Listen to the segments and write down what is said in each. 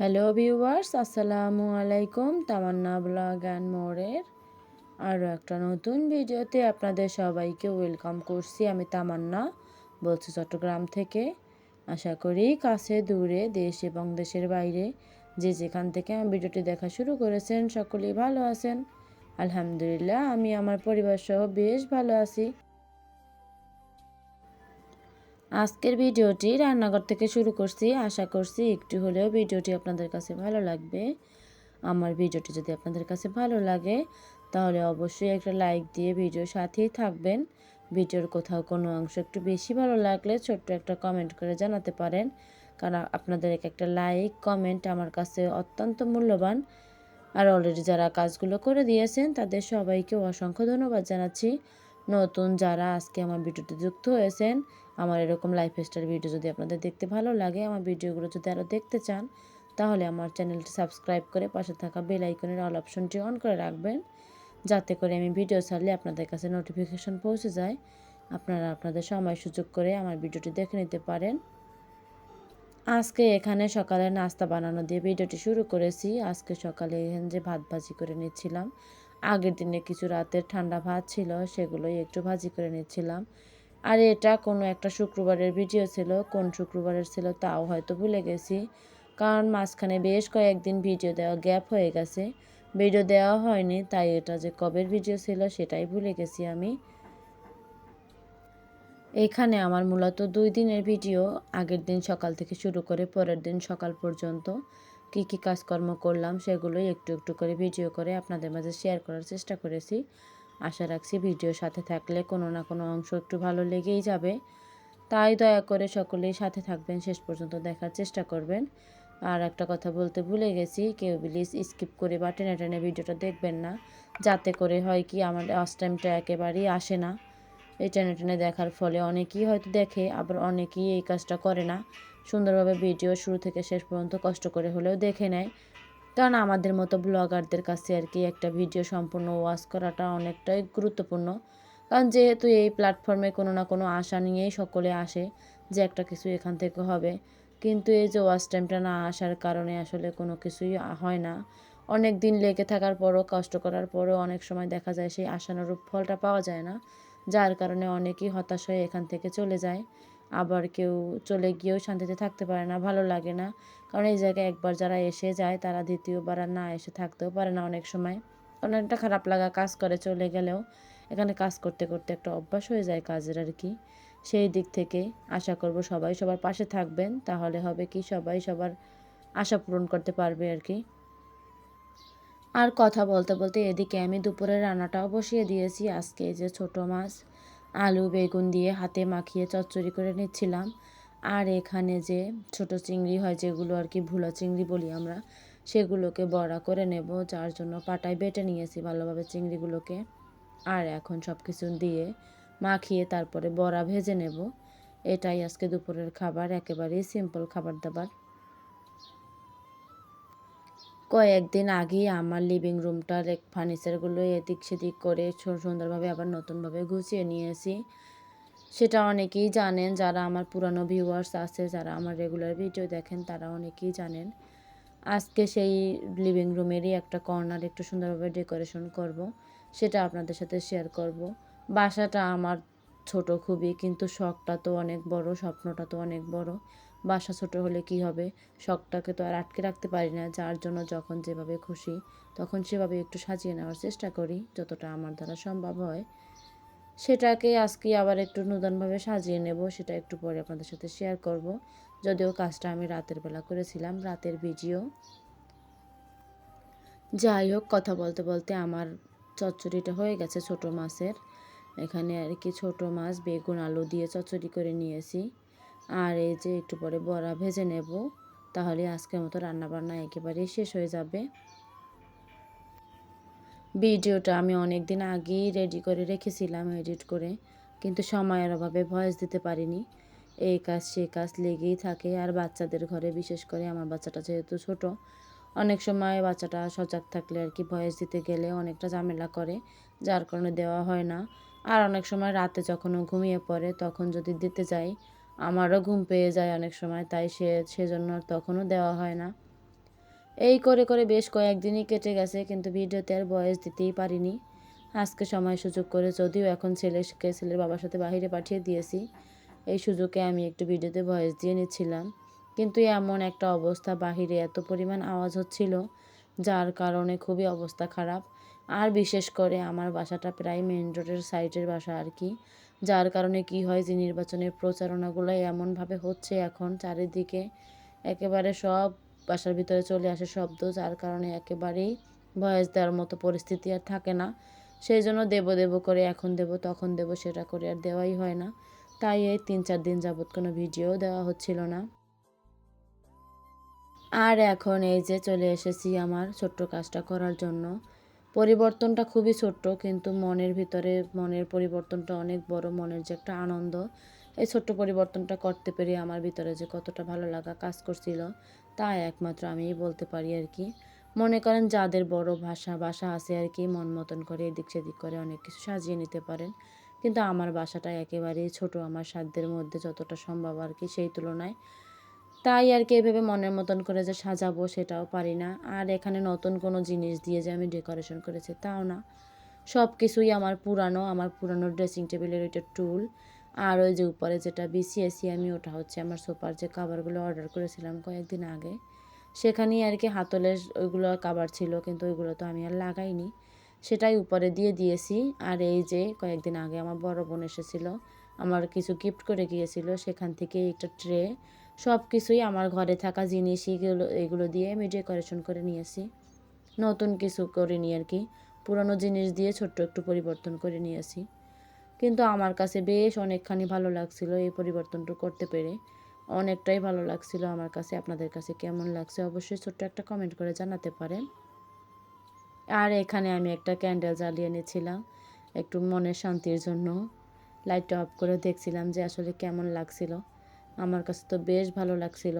Hello viewers আসসালামু আলাইকুম তামান্না blog and মোড়ের আরও একটা নতুন ভিডিওতে আপনাদের সবাইকে ওয়েলকাম করছি আমি তামান্না, বলছি চট্টগ্রাম থেকে। আশা করি কাছে, দূরে, দেশ এবং দেশের বাইরে যে যেখান থেকে আমার ভিডিওটি দেখা শুরু করেছেন, সকলেই ভালো আছেন। আলহামদুলিল্লাহ, আমি, আমার পরিবার সহ বেশ ভালো আছি। আজকের ভিডিওটি রান্নাঘর থেকে শুরু করছি। আশা করছি একটু হলেও ভিডিওটি আপনাদের কাছে ভালো লাগবে। আমার ভিডিওটি যদি আপনাদের কাছে ভালো লাগে, তাহলে অবশ্যই একটা লাইক দিয়ে ভিডিওর সাথেই থাকবেন। ভিডিওর কোথাও কোনো অংশ একটু বেশি ভালো লাগলে ছোট্ট একটা কমেন্ট করে জানাতে পারেন। কারণ আপনাদের এক একটা লাইক কমেন্ট আমার কাছে অত্যন্ত মূল্যবান। আর অলরেডি যারা কাজগুলো করে দিয়েছেন, তাদের সবাইকে অসংখ্য ধন্যবাদ জানাচ্ছি। নতুন যারা আজকে আমার ভিডিওতে যুক্ত হয়েছেন আমার এরকম লাইফস্টাইল ভিডিও যদি আপনাদের দেখতে ভালো লাগে, আমার ভিডিওগুলো যদি আরও দেখতে চান, তাহলে আমার চ্যানেলটি সাবস্ক্রাইব করে পাশে থাকা বেল আইকনের অল অপশনটি অন করে রাখবেন, যাতে করে আমি ভিডিও ছাড়লে আপনাদের কাছে নোটিফিকেশন পৌঁছে যায়। আপনারা আপনাদের সময় সুযোগ করে আমার ভিডিওটি দেখে নিতে পারেন। আজকে এখানে সকালে নাস্তা বানানো দিয়ে ভিডিওটি শুরু করেছি। আজকে সকালে এখানে যে ভাত ভাজি করে নিচ্ছিলাম, আগের দিনে কিছু রাতের ঠান্ডা ভাত ছিল, সেগুলোই একটু ভাজি করে নিচ্ছিলাম। আর এটা কোনো একটা শুক্রবারের ভিডিও ছিল। কোন শুক্রবারের ছিল তাও হয়তো ভুলে গেছি। কারণ মাঝখানে বেশ কয়েকদিন ভিডিও দেওয়া গ্যাপ হয়ে গেছে। ভিডিও দেওয়া হয়নি, তাই এটা যে কবের ভিডিও ছিল সেটাই ভুলে গেছি আমি। এখানে আমার মূলত দুই দিনের ভিডিও আগের দিন সকাল থেকে শুরু করে পরের দিন সকাল পর্যন্ত কি কি কাজকর্ম করলাম সেগুলোই একটু একটু করে ভিডিও করে আপনাদের মাঝে শেয়ার করার চেষ্টা করেছি। আশা রাখছি ভিডিওর সাথে থাকলে কোনো না কোনো অংশ একটু ভালো লেগেই যাবে। তাই দয়া করে সকলেই সাথে থাকবেন, শেষ পর্যন্ত দেখার চেষ্টা করবেন। আর একটা কথা বলতে ভুলে গেছি, কেউ প্লিজ স্কিপ করে বা টেনে টেনে ভিডিওটা দেখবেন না। যাতে করে হয় কি, আমার অস টাইমটা একেবারেই আসে না। এই টেনে টেনে দেখার ফলে অনেকেই হয়তো দেখে, আবার অনেকেই এই কাজটা করে না। সুন্দরভাবে ভিডিও শুরু থেকে শেষ পর্যন্ত কষ্ট করে হলেও দেখে নেয়। কারণ আমাদের মতো ব্লগারদের কাছে আর কি একটা ভিডিও সম্পূর্ণ ওয়াচ করাটা অনেকটাই গুরুত্বপূর্ণ। কারণ যেহেতু এই প্ল্যাটফর্মে কোনো না কোনো আশা নিয়েই সকলে আসে যে একটা কিছু এখান থেকে হবে। কিন্তু এই যে ওয়াচ টাইমটা না আসার কারণে আসলে কোনো কিছুই হয় না। অনেক দিন লেগে থাকার পরও, কষ্ট করার পরও অনেক সময় দেখা যায় সেই আশানুরূপ ফলটা পাওয়া যায় না। যার কারণে অনেকেই হতাশ হয়ে এখান থেকে চলে যায়। আবার কেউ চলে গিয়েও শান্তিতে থাকতে পারে না, ভালো লাগে না। কারণ এই জায়গায় একবার যারা এসে যায়, তারা দ্বিতীয়বার আর না এসে থাকতেও পারে না অনেক সময়। কারণ একটা খারাপ লাগা কাজ করে চলে গেলেও। এখানে কাজ করতে করতে একটা অভ্যাস হয়ে যায় কাজের আর কি। সেই দিক থেকে আশা করব সবাই সবার পাশে থাকবেন, তাহলে হবে কি সবাই সবার আশা পূরণ করতে পারবে আর কি। আর কথা বলতে বলতে এদিকে আমি দুপুরের রান্নাটাও বসিয়ে দিয়েছি, আজকে যে ছোট মাছ আলু, বেগুন দিয়ে হাতে মাখিয়ে চচ্চড়ি করে নিচ্ছিলাম। আর এখানে যে ছোট চিংড়ি হয়, যেগুলো আর কি ভুলা চিংড়ি বলি আমরা, সেগুলোকে বড়া করে নেব, যার জন্য পাটায় বেটে নিয়েছি ভালোভাবে চিংড়িগুলোকে। আর এখন সব কিছু দিয়ে মাখিয়ে তারপরে বড়া ভেজে নেব। এটাই আজকে দুপুরের খাবার, একেবারেই সিম্পল খাবার দাবার। কয়েকদিন আগেই আমার লিভিং রুমটার এক ফার্নিচারগুলো এদিক সেদিক করে সুন্দরভাবে আবার নতুনভাবে গুছিয়ে নিয়েছি। সেটা অনেকেই জানেন, যারা আমার পুরানো ভিউয়ার্স আছে, যারা আমার রেগুলার ভিডিও দেখেন, তারা অনেকেই জানেন। আজকে সেই লিভিং রুমেরই একটা কর্নার একটু সুন্দরভাবে ডেকোরেশন করব, সেটা আপনাদের সাথে শেয়ার করব। বাসাটা আমার ছোট খুবই, কিন্তু শখটা তো অনেক বড়, স্বপ্নটা তো অনেক বড়। বাসা ছোট হলে কি হবে? শখটাকে তো আর আটকে রাখতে পারি না। যার জন্য যখন যেভাবে খুশি, তখন সেভাবে একটু সাজিয়ে নেওয়ার চেষ্টা করি, যতটা আমার দ্বারা সম্ভব হয়। সেটাকে আজকে আবার একটু নতুনভাবে সাজিয়ে নেব, সেটা একটু পরে আপনাদের সাথে শেয়ার করব। যদিও কাজটা আমি রাতের বেলা করেছিলাম, রাতের ভিডিও। যাই হোক, কথা বলতে বলতে আমার চচ্চড়িটা হয়ে গেছে ছোট মাছের। এখানে আর কি ছোট মাছ, বেগুন, আলু দিয়ে চচ্চড়ি করে নিয়েছি। আর এই যে একটু পরে বড়া ভেজে নেব, তাহলে আজকের মতো রান্নাবান্না একেবারেই শেষ হয়ে যাবে। ভিডিওটা আমি অনেক দিন আগেই রেডি করে রেখেছিলাম এডিট করে, কিন্তু সময়ের অভাবে ভয়েস দিতে পারিনি। এই কাজ, সে কাজ লেগেই থাকে, আর বাচ্চাদের ঘরে, বিশেষ করে আমার বাচ্চাটা যেহেতু ছোট, অনেক সময় বাচ্চাটা সজাগ থাকলে আর কি ভয়েস দিতে গেলে অনেকটা ঝামেলা করে, যার কারণে দেওয়া হয় না। আর অনেক সময় রাতে যখন ঘুমিয়ে পড়ে, তখন যদি দিতে যাই আমারও ঘুম পেয়ে যায় অনেক সময়, তাই সে, সেজন্য তখনও দেওয়া হয় না। এই করে করে বেশ কয়েকদিনই কেটে গেছে, কিন্তু ভিডিওতে আর বয়স দিতেই পারিনি। আজকে সময় সুযোগ করে যদিও এখন ছেলেকে, ছেলের বাবার সাথে বাইরে পাঠিয়ে দিয়েছি, এই সুযোগে আমি একটু ভিডিওতে ভয়েস দিয়ে নিচ্ছিলাম। কিন্তু এমন একটা অবস্থা, বাহিরে এত পরিমাণ আওয়াজ হচ্ছিল, যার কারণে খুবই অবস্থা খারাপ। আর বিশেষ করে আমার বাসাটা প্রায় মেন রোডের সাইডের বাসা আর কি। যার কারণে কি হয় যে নির্বাচনের প্রচারণাগুলো এমনভাবে হচ্ছে এখন চারিদিকে। একেবারে সব বাসার ভিতরে চলে আসে শব্দ, যার কারণে একেবারেই ভয়েস দেওয়ার মতো পরিস্থিতি আর থাকে না। সেই জন্য দেব দেব করে এখন দেব, তখন দেব সেটা করে আর দেওয়াই হয় না। তাই এই তিন চার দিন যাবৎ কোনো ভিডিও দেওয়া হচ্ছিল না। আর এখন এই যে চলে এসেছি আমার ছোট্ট কাজটা করার জন্য। পরিবর্তনটা খুবই ছোট্ট, কিন্তু মনের ভিতরে মনের পরিবর্তনটা অনেক বড়, মনের যে একটা আনন্দ, এই ছোট্ট পরিবর্তনটা করতে পেরে আমার ভিতরে যে কতটা ভালো লাগা কাজ করছিল তা একমাত্র আমিই বলতে পারি আর কি। মনে করেন যাদের বড় ভাষা, বাসা আছে আর কি, মন মতন করে এদিক সেদিক করে অনেক কিছু সাজিয়ে নিতে পারেন। কিন্তু আমার বাসাটা একেবারেই ছোট, আমার সাধ্যের মধ্যে যতটা সম্ভব আর কি সেই তুলনায়। তাই আর কি এভাবে মনের মতন করে যে সাজাবো সেটাও পারি না। আর এখানে নতুন কোনো জিনিস দিয়ে যে আমি ডেকোরেশন করেছি তাও না। সব কিছুই আমার পুরানো আমার পুরানো ড্রেসিং টেবিলের ওইটা টুল আর ওই যে উপরে যেটা বিছিয়েছি আমি, ওটা হচ্ছে আমার সোফার যে কাভারগুলো অর্ডার করেছিলাম কয়েকদিন আগে। সেখানেই আর কি হাতলের ওইগুলো কাবার ছিল, কিন্তু ওইগুলো তো আমি আর লাগাইনি। সেটাই উপরে দিয়ে দিয়েছি। আর এই যে কয়েকদিন আগে আমার বড় বোন এসেছিল, আমার কিছু গিফট করে গিয়েছিল। সেখান থেকে একটা ট্রে সব কিছুই আমার ঘরে থাকা জিনিস এগুলো এগুলো দিয়ে আমি ডেকোরেশন করে নিয়েছি। নতুন কিছু করে করিনি আর কি। পুরনো জিনিস দিয়ে ছোট্ট একটু পরিবর্তন করে নিয়েছি। কিন্তু আমার কাছে বেশ অনেকখানি ভালো লাগছিল এই পরিবর্তনটা করতে পেরে। অনেকটাই ভালো লাগছিল আমার কাছে। আপনাদের কাছে কেমন লাগছে অবশ্যই ছোট্ট একটা কমেন্ট করে জানাতে পারেন। আর এখানে আমি একটা ক্যান্ডেল জ্বালিয়ে নিয়েছিলাম একটু মনের শান্তির জন্য। লাইটটা অফ করে দেখছিলাম যে আসলে কেমন লাগছিল। আমার কাছে তো বেশ ভালো লাগছিল।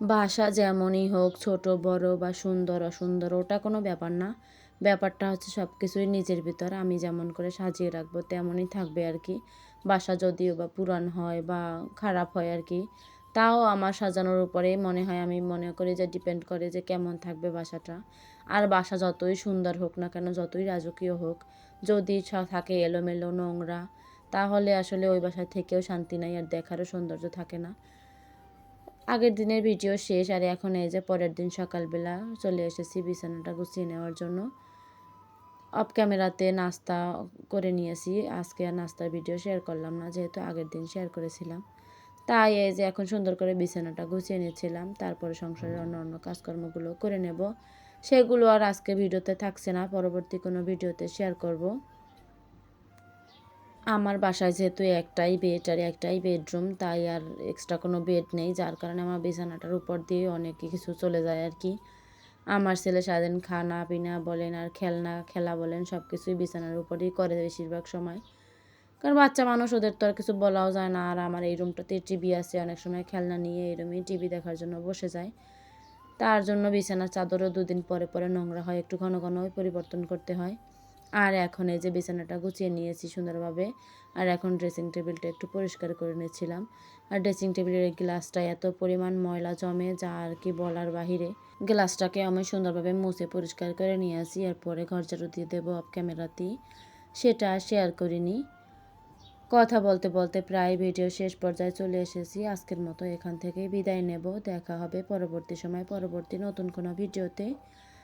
বাসা যেমনই হোক, ছোট, বড় বা সুন্দর, অসুন্দর, ওটা কোনো ব্যাপার না। ব্যাপারটা হচ্ছে সব কিছুই নিজের ভিতর, আমি যেমন করে সাজিয়ে রাখব তেমনই থাকবে আর কি। বাসা যদিও বা পুরান হয় বা খারাপ হয় আর কি, তাও আমার সাজানোর উপরেই মনে হয়, আমি মনে করি যে ডিপেন্ড করে যে কেমন থাকবে বাসাটা। আর বাসা যতই সুন্দর হোক না কেন, যতই রাজকীয় হোক, যদি থাকে এলোমেলো নোংরা তাহলে আসলে ওই বাসায় থেকেও শান্তি নাই আর দেখারও সৌন্দর্য থাকে না। আগের দিনের ভিডিও শেষ আর এখন এই যে পরের দিন সকালবেলা চলে এসেছি বিছানাটা গুছিয়ে নেওয়ার জন্য। অফ ক্যামেরাতে নাস্তা করে নিয়েছি। আজকে আর নাস্তার ভিডিও শেয়ার করলাম না, যেহেতু আগের দিন শেয়ার করেছিলাম। তাই এই যে এখন সুন্দর করে বিছানাটা গুছিয়ে নিয়েছিলাম তারপরে সংসারের অন্য অন্য কাজকর্মগুলো করে নেব। সেগুলো আর আজকে ভিডিওতে থাকছে না, পরবর্তী কোনো ভিডিওতে শেয়ার করব। আমার বাসায় যেহেতু একটাই বেড আর একটাই বেডরুম তাই আর এক্সট্রা কোনো বেড নেই। যার কারণে আমার বিছানাটার উপর দিয়ে অনেক কিছু চলে যায় আর কি। আমার ছেলে সারাদিন খানা পিনা বলেন আর খেলনা, খেলা বলেন সব কিছুই বিছানার উপরেই করে বেশিরভাগ সময়। কারণ বাচ্চা মানুষ, ওদের তো আর কিছু বলাও যায় না। আর আমার এই রুমটাতে টিভি আছে, অনেক সময় খেলনা নিয়ে এই রুমে টিভি দেখার জন্য বসে যায়। তার জন্য বিছানার চাদরও দুদিন পরে পরে নোংরা হয়, একটু ঘন ঘন পরিবর্তন করতে হয়। আর এখন এই যে বিছানাটা গুছিয়ে নিয়েছি সুন্দরভাবে, আর এখন ড্রেসিং টেবিলটা একটু পরিষ্কার করে নিয়েছিলাম। আর ড্রেসিং টেবিলের গ্লাসটা এত পরিমাণ ময়লা জমে যা আর কি বলার বাহিরে। গ্লাসটাকে আমি সুন্দরভাবে মুছে পরিষ্কার করে নিয়ে আসি, এরপরে ঘর ঝাড়ু দিয়ে দেবো অফ ক্যামেরাতেই সেটা শেয়ার করিনি। কথা বলতে বলতে প্রায় ভিডিও শেষ পর্যায়ে চলে এসেছি। আজকের মতো এখান থেকে বিদায় নেব। দেখা হবে পরবর্তী সময়, পরবর্তী নতুন কোনো ভিডিওতে